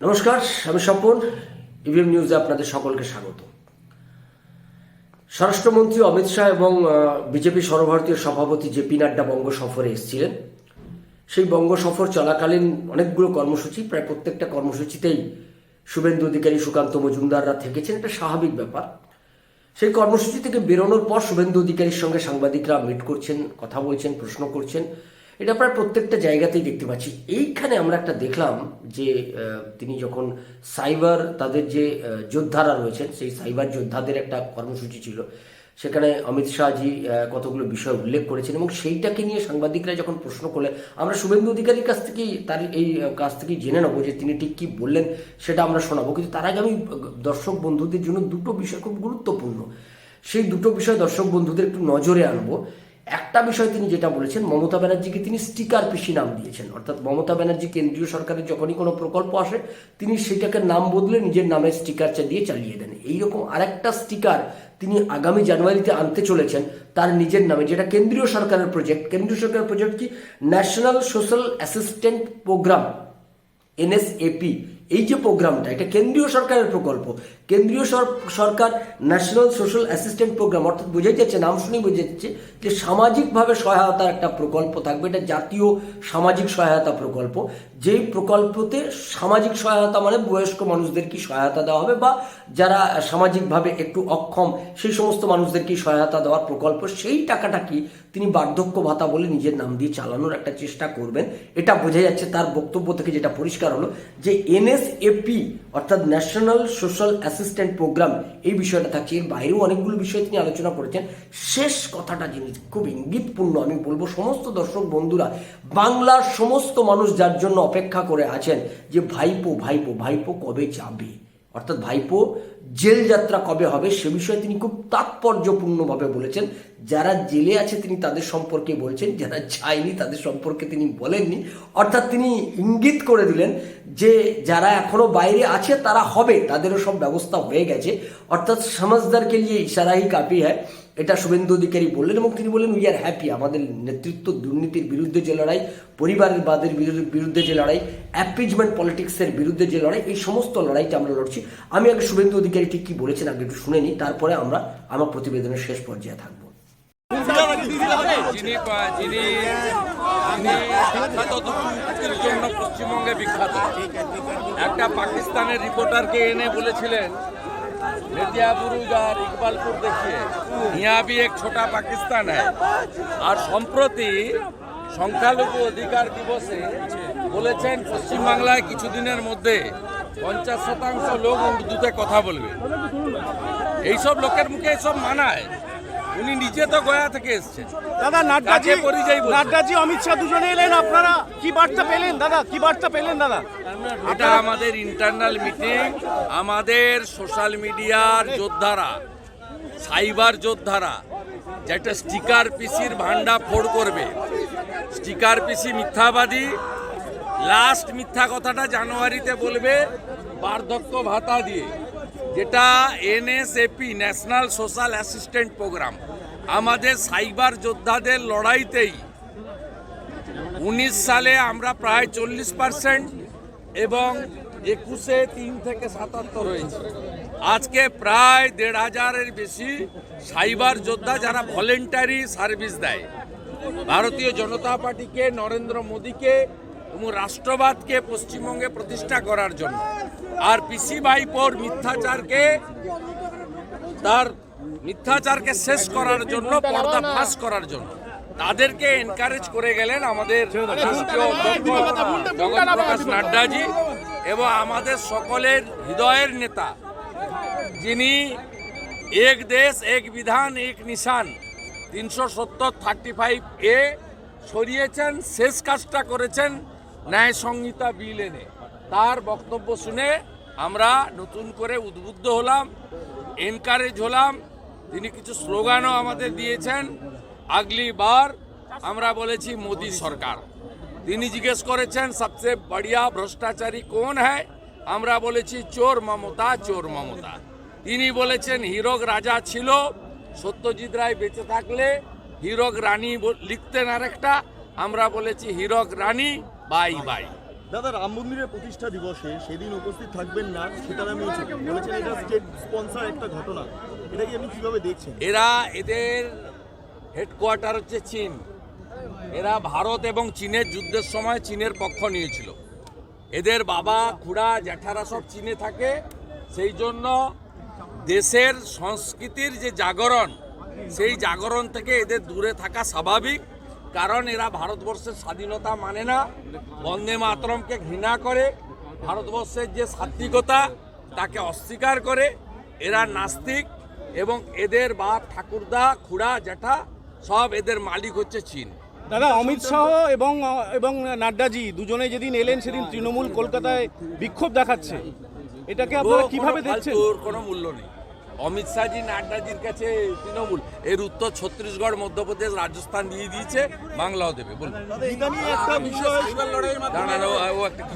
নমস্কার, আমি স্বপন ইভিএম নিউজে আপনাদের সকলকে স্বাগত। স্বরাষ্ট্রমন্ত্রী অমিত শাহ এবং বিজেপি সর্বভারতীয় সভাপতি জেপি নাড্ডা বঙ্গ সফরে এসেছিলেন। সেই বঙ্গ সফর চলাকালীন অনেকগুলো কর্মসূচি, প্রায় প্রত্যেকটা কর্মসূচিতেই শুভেন্দু অধিকারী সুকান্ত মজুমদাররা থেকেছেন, এটা স্বাভাবিক ব্যাপার। সেই কর্মসূচি থেকে বেরোনোর পর শুভেন্দু অধিকারীর সঙ্গে সাংবাদিকরা মিট করছেন, কথা বলছেন, প্রশ্ন করছেন। এটা প্রায় প্রত্যেকটা জায়গাতেই দেখতে পাচ্ছি। এইখানে আমরা একটা দেখলাম যে তিনি যখন সাইবার তাদের যে যোদ্ধারা রয়েছেন, সেই সাইবার যোদ্ধাদের একটা কর্মসূচি ছিল। সেখানে অমিত শাহজি কতগুলো বিষয় উল্লেখ করেছেন এবং সেইটাকে নিয়ে সাংবাদিকরা যখন প্রশ্ন করলে আমরা শুভেন্দু অধিকারীর কাছ থেকেই, তার এই কাছ থেকেই জেনে নেব যে তিনি ঠিক কী বললেন, সেটা আমরা শোনাবো। কিন্তু তার আগে আমি দর্শক বন্ধুদের জন্য দুটো বিষয় খুব গুরুত্বপূর্ণ। সেই দুটো বিষয় দর্শক বন্ধুদের একটু নজরে আনব। একটা বিষয় তিনি যেটা বলেছেন, মমতা ব্যানার্জিকে তিনি স্টিকার পিসি নাম দিয়েছেন। অর্থাৎ মমতা ব্যানার্জি কেন্দ্রীয় সরকারের যখনই কোনো প্রকল্প আসে, তিনি সেটাকে নাম বদলে নিজের নামে স্টিকার দিয়ে চালিয়ে দেন। এইরকম আরেকটা স্টিকার তিনি আগামী জানুয়ারিতে আনতে চলেছেন, তার নিজের নামে, যেটা কেন্দ্রীয় সরকারের প্রজেক্ট কেন্দ্রীয় সরকারের প্রজেক্ট কি? National social assistant program NSAP এই যে প্রোগ্রামটা, এটা কেন্দ্রীয় সরকারের প্রকল্প। কেন্দ্রীয় সর- সরকার ন্যাশনাল সোশ্যাল অ্যাসিস্ট্যান্ট প্রোগ্রাম অর্থাৎ বোঝাই যাচ্ছে, নাম শুনেই বোঝা যাচ্ছে যে সামাজিকভাবে সহায়তার একটা প্রকল্প থাকবে। এটা জাতীয় সামাজিক সহায়তা প্রকল্প। যেই প্রকল্পতে সামাজিক সহায়তা মানে বয়স্ক মানুষদের কি সহায়তা দেওয়া হবে বা যারা সামাজিকভাবে একটু অক্ষম, সেই সমস্ত মানুষদের কি সহায়তা দেওয়ার প্রকল্প, সেই টাকাটা কি তিনি বার্ধক্য ভাতা বলে নিজের নাম দিয়ে চালানোর একটা চেষ্টা করবেন। এটা বোঝা যাচ্ছে, তার বক্তব্য থেকে যেটা পরিষ্কার হলো যে এনএসএপি অর্থাৎ ন্যাশনাল সোশ্যাল অ্যাসিস্ট্যান্ট প্রোগ্রাম এই বিষয়টা থাকছে। এর বাইরেও অনেকগুলো বিষয় তিনি আলোচনা করেছেন। শেষ কথাটা জিনিস খুব ইঙ্গিতপূর্ণ, আমি বলব সমস্ত দর্শক বন্ধুরা, বাংলার সমস্ত মানুষ যার জন্য অপেক্ষা করে আছেন যে ভাইপো ভাইপো ভাইপো কবে যাবে? অর্থাৎ ভাইপো জেল যাত্রা কবে হবে সে বিষয়ে তিনি খুব তাৎপর্যপূর্ণভাবে বলেছেন। যারা জেলে আছে তিনি তাদের সম্পর্কে বলছেন, যারা যায়নি তাদের সম্পর্কে তিনি বলেননি। অর্থাৎ তিনি ইঙ্গিত করে দিলেন যে যারা এখনও বাইরে আছে তারা হবে, তাদেরও সব ব্যবস্থা হয়ে গেছে। অর্থাৎ সমাজদারকে নিয়ে ইশারাই কাপি হ্যায় এটা শুভেন্দু অধিকারী বললেন এবং তিনি বললেন উই আর হ্যাপি আমাদের নেতৃত্ব দুর্নীতির বিরুদ্ধে যে লড়াই পরিবারের বাদের বিরুদ্ধে- যে লড়াই অ্যাপিজমেন্ট পলিটিক্সের বিরুদ্ধে যে লড়াই, এই সমস্ত লড়াইটা আমরা লড়ছি। আমি আগে শুভেন্দু অধিকারী ঠিক কি বলেছেন আগে একটু শুনে নিই, তারপরে আমরা, আমার প্রতিবেদনের শেষ পর্যায়ে থাকব। পশ্চিমবঙ্গে বিখ্যাত। একটা পাকিস্তানের রিপোর্টারকে এনে বলেছিলেন बेतिया बुरुज আর ইকবালপুর দেখিয়ে यहाँ भी एक छोटा पाकिस्तान है আর সম্প্রতি সংখ্যালঘু অধিকার দিবসে বলেছেন পশ্চিমবাংলায় কিছুদিনের মধ্যে পঞ্চাশ শতাংশ লোক উর্দুতে কথা বলবে এইসব লোকের মুখে এসব মানায় উনি নিজে তো গয়া থেকে এসছেন। দাদা নাড্ডাজি? নাড্ডাজি অমিত শাহ দুজনে এলেন আপনারা কি বার্তা পেলেন? দাদা কি বার্তা পেলেন দাদা? এটা আমাদের ইন্টারনাল মিটিং আমাদের সোশ্যাল মিডিয়ার যোদ্ধারা সাইবার যোদ্ধারা যেটা স্টিকার পিসির ভান্ডা ফোড় করবে। স্টিকার পিসি মিথ্যাবাদী লাস্ট মিথ্যা কথাটা জানুয়ারিতে বলবে বার্ধক্য ভাতা দিয়ে। যেটা NSAP, national social assistant program. আমাদের সাইবার যোদ্ধাদের লড়াইতেই উনিশ সালে আমরা প্রায় চল্লিশ পার্সেন্ট এবং একুশে তিন থেকে সাতাত্তর হয়েছে। আজকে প্রায় দেড় হাজারের বেশি সাইবার যোদ্ধা যারা ভলেন্টারি সার্ভিস দেয়। ভারতীয় জনতা পার্টিকে, নরেন্দ্র মোদীকে এবং রাষ্ট্রবাদকে পশ্চিমবঙ্গে প্রতিষ্ঠা করার জন্য। আর পিসি ভাইপোর মিথ্যাচারকে, তার মিথ্যাচারকে শেষ করার জন্য পর্দা ফাঁস করার জন্য। তাদেরকে এনকারেজ করে গেলেন আমাদের জগৎ প্রকাশ নাড্ডাজি এবং আমাদের সকলের হৃদয়ের নেতা, যিনি এক দেশ, এক বিধান, এক নিশান, তিনশো সত্তর থার্টি ফাইভ এ সরিয়েছেন, শেষ কাজটা করেছেন। ন্যায় সংহিতা বিল এনে। তার বক্তব্য শুনে আমরা নতুন করে উদ্বুদ্ধ হলাম এনকারেজ হলাম। তিনি কিছু স্লোগানও আমাদের দিয়েছেন। আগলি বার আমরা বলেছি মোদি সরকার। তিনি জিজ্ঞেস করেছেন, সবচেয়ে বড়িয়া ভ্রষ্টাচারী কোন হ্যায়? আমরা বলেছি, চোর মমতা চোর মমতা। তিনি বলেছেন, হীরক রাজা ছিল, সত্যজিৎ রায় বেঁচে থাকলে হীরক রানী লিখতেন আরেকটা। আমরা বলেছি, হীরক রানী বাই বাই। দাদা রাম মন্দিরের প্রতিষ্ঠা দিবসে সেদিন উপস্থিত থাকবেন না সীতারাম ইয়েচুরি বলেছেন এটা স্টেট স্পন্সর একটা ঘটনা। এটা কি আপনি কীভাবে দেখছেন? এরা এদের হেডকোয়ার্টার হচ্ছে চীন। এরা ভারত এবং চীনের যুদ্ধের সময় চীনের পক্ষ নিয়েছিল। এদের বাবা খুড়া জ্যাঠারা সব চীনে থাকে। সেই জন্য দেশের সংস্কৃতির যে জাগরণ সেই জাগরণ থেকে এদের দূরে থাকা স্বাভাবিক। কারণ এরা ভারতবর্ষের স্বাধীনতা মানে না। বন্দে মাতরমকে ঘৃণা করে। ভারতবর্ষের যে সাত্বিকতা তাকে অস্বীকার করে। এরা নাস্তিক এবং এদের বাপ ঠাকুরদা খুড়া জ্যাঠা সব এদের মালিক হচ্ছে চীন। দাদা অমিত শাহ এবং এবং নাড্ডাজি দুজনে যেদিন এলেন সেদিন তৃণমূল কলকাতায় বিক্ষোভ দেখাচ্ছে। এটাকে আপনারা কীভাবে দেখছেন? কোনো মূল্য নেই। অমিত শাহজি নাড্ডাজির কাছে তৃণমূল। এর উত্তর ছত্তিশগড় মধ্যপ্রদেশ রাজস্থান দিয়ে দিয়েছে বাংলাও দেবে বলুন।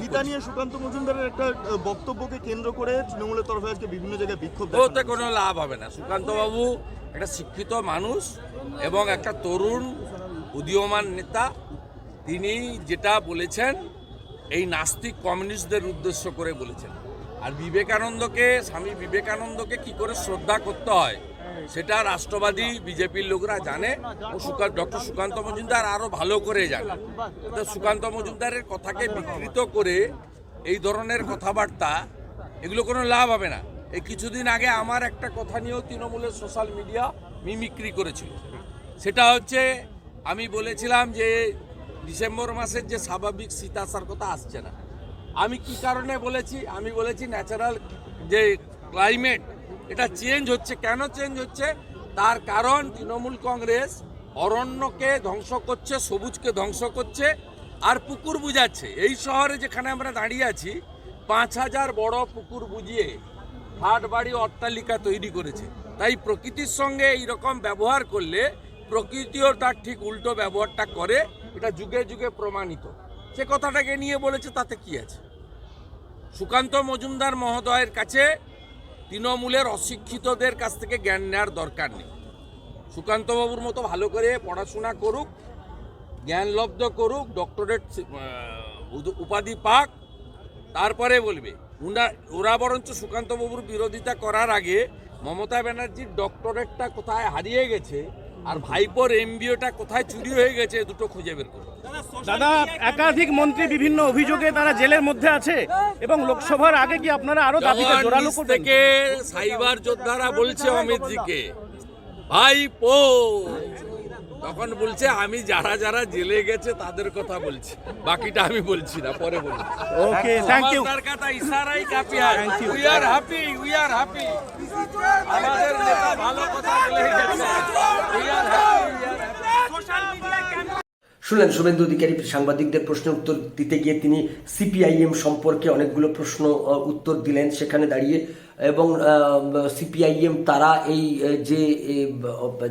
গীতা নিয়ে সুকান্ত মজুমদারের একটা বক্তব্যকে কেন্দ্র করে তৃণমূলের তরফে আজকে বিভিন্ন জায়গায় বিক্ষোভ ওতে কোনো লাভ হবে না। সুকান্ত বাবু একটা শিক্ষিত মানুষ এবং একটা তরুণ উদীয়মান নেতা। তিনি যেটা বলেছেন এই নাস্তিক কমিউনিস্টদের উদ্দেশ্য করে বলেছেন। আর বিবেকানন্দকে, স্বামী বিবেকানন্দকে কি করে শ্রদ্ধা করতে হয়, সেটা রাষ্ট্রবাদী বিজেপির লোকরা জানে ও সুকা ডক্টর সুকান্ত মজুমদার আরও ভালো করে জানে। সুকান্ত মজুমদারের কথাকে বিকৃত করে এই ধরনের কথাবার্তা, এগুলো কোনো লাভ হবে না। এই কিছুদিন আগে আমার একটা কথা নিয়েও তৃণমূলের সোশ্যাল মিডিয়া মিমিক্রি করেছিল। সেটা হচ্ছে, আমি বলেছিলাম যে ডিসেম্বর মাসের যে স্বাভাবিক শীত আসার কথা আসছে না। আমি কি কারণে বলেছি? আমি বলেছি ন্যাচারাল যে ক্লাইমেট এটা চেঞ্জ হচ্ছে। কেন চেঞ্জ হচ্ছে? তার কারণ তৃণমূল কংগ্রেস অরণ্যকে ধ্বংস করছে, সবুজকে ধ্বংস করছে, আর পুকুর বুঝাচ্ছে। এই শহরে যেখানে আমরা দাঁড়িয়ে আছি, পাঁচ হাজার বড় পুকুর বুঝিয়ে হাট বাড়ি অট্টালিকা তৈরি করেছে। তাই প্রকৃতির সঙ্গে এই রকম ব্যবহার করলে প্রকৃতিও তার ঠিক উল্টো ব্যবহারটা করে। এটা যুগে যুগে প্রমাণিত। সে কথাটাকে নিয়ে বলেছে, তাতে কি আছে? সুকান্ত মজুমদার মহোদয়ের কাছে তৃণমূলের অশিক্ষিতদের কাছ থেকে জ্ঞান নেওয়ার দরকার নেই। সুকান্তবাবুর মতো ভালো করে পড়াশোনা করুক জ্ঞানলব্ধ করুক, ডক্টরেট উপাধি পাক, তারপরে বলবে, উনা, ওরা বরঞ্চ সুকান্তবাবুর বিরোধিতা করার আগে মমতা ব্যানার্জির ডক্টরেটটা কোথায় হারিয়ে গেছে আর ভাইপোর এমবিওটা কোথায় চুরি হয়ে গেছে দুটো খুঁজে বের করুন দাদা একাধিক মন্ত্রী বিভিন্ন অভিযোগে তারা জেলের মধ্যে আছে এবং লোকসভার আগে কি আপনারা আরও দাবি জোরালো থেকে সাইবার যোদ্ধারা বলছে অমিত জিকে পো তখন বলছে আমি যারা যারা জেলে গেছে তাদের কথা বলছি। বাকিটা আমি বলছি না পরে বলি ওকে থ্যাংক ইউ তার কথা ইশারাই কাফি আর. We are happy we are happy আমাদের নেতা ভালো কথা বলে গেছে। উই আর হ্যাপি শুনলেন শুভেন্দু অধিকারী, সাংবাদিকদের প্রশ্ন উত্তর দিতে গিয়ে তিনি সিপিআইএম সম্পর্কে অনেকগুলো প্রশ্ন উত্তর দিলেন সেখানে দাঁড়িয়ে এবং সিপিআইএম তারা এই যে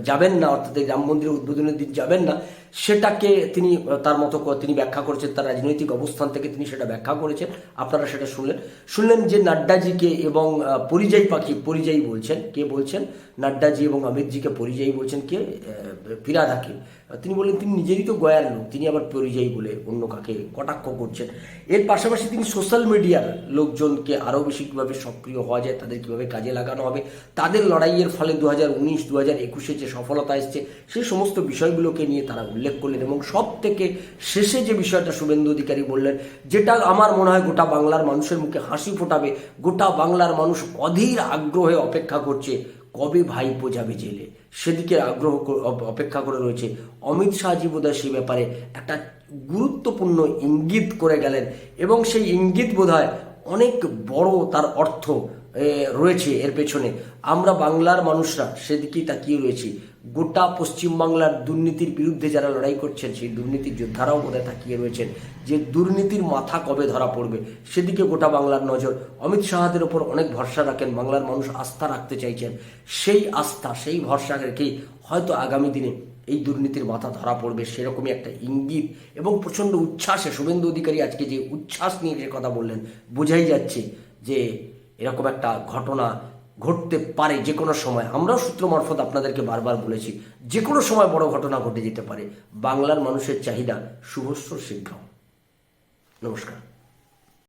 যাবেন না, অর্থাৎ রাম মন্দিরের উদ্বোধনের দিন যাবেন না সেটাকে তিনি, তার মতো তিনি ব্যাখ্যা করেছেন, তার রাজনৈতিক অবস্থান থেকে তিনি সেটা ব্যাখ্যা করেছেন। আপনারা সেটা শুনলেন। শুনলেন যে নাড্ডাজিকে এবং পরিযায়ী পাখি, পরিযায়ী বলছেন, কে বলছেন? নাড্ডাজি এবং অমিতজিকে পরিযায়ী বলছেন কে? ফিরাদ তিনি বললেন, তিনি নিজেরই তো গয়ার লোক, তিনি আবার পরিযায়ী বলে অন্য কাকে কটাক্ষ করছেন। এর পাশাপাশি তিনি সোশ্যাল মিডিয়ার লোকজনকে আরও বেশি কীভাবে সক্রিয় হওয়া যায়, তাদের কীভাবে কাজে লাগানো হবে, তাদের লড়াইয়ের ফলে দু হাজার উনিশ দু হাজার একুশে যে সফলতা এসছে সেই সমস্ত বিষয়গুলোকে নিয়ে তারা উল্লেখ করলেন এবং সব থেকে শেষে যে বিষয়টা শুভেন্দু অধিকারী বললেন, যেটা আমার মনে হয় গোটা বাংলার মানুষের মুখে হাসি ফোটাবে, গোটা বাংলার মানুষ অধীর আগ্রহে অপেক্ষা করছে, কবে ভাইপো যাবে জেলে? সেদিকে আগ্রহ অপেক্ষা করে রয়েছে অমিত শাহজি বোধহয় সে ব্যাপারে একটা গুরুত্বপূর্ণ ইঙ্গিত করে গেলেন। এবং সেই ইঙ্গিত বোধহয় অনেক বড় তার অর্থ রয়েছে এর পেছনে। আমরা বাংলার মানুষরা সেদিকেই তাকিয়ে রয়েছি। গোটা পশ্চিমবাংলার দুর্নীতির বিরুদ্ধে যারা লড়াই করছেন, সেই দুর্নীতির যোদ্ধারাও বোধহয় তাকিয়ে রয়েছেন যে দুর্নীতির মাথা কবে ধরা পড়বে। সেদিকে গোটা বাংলার নজর। অমিত শাহদের ওপর অনেক ভরসা রাখেন, বাংলার মানুষ আস্থা রাখতে চাইছেন। সেই আস্থা, সেই ভরসা রেখেই হয়তো আগামী দিনে এই দুর্নীতির মাথা ধরা পড়বে সেরকমই একটা ইঙ্গিত এবং প্রচণ্ড উচ্ছ্বাসে। শুভেন্দু অধিকারী আজকে যে উচ্ছ্বাস নিয়ে যে কথা বললেন, বোঝাই যাচ্ছে যে এরকম একটা ঘটনা ঘটতে পারে যে কোনো সময়। আমরাও সূত্র মারফত আপনাদেরকে বারবার বলেছি, যে কোনো সময় বড় ঘটনা ঘটে যেতে পারে। বাংলার মানুষের চাহিদা শুভস্র শীঘ্র নমস্কার।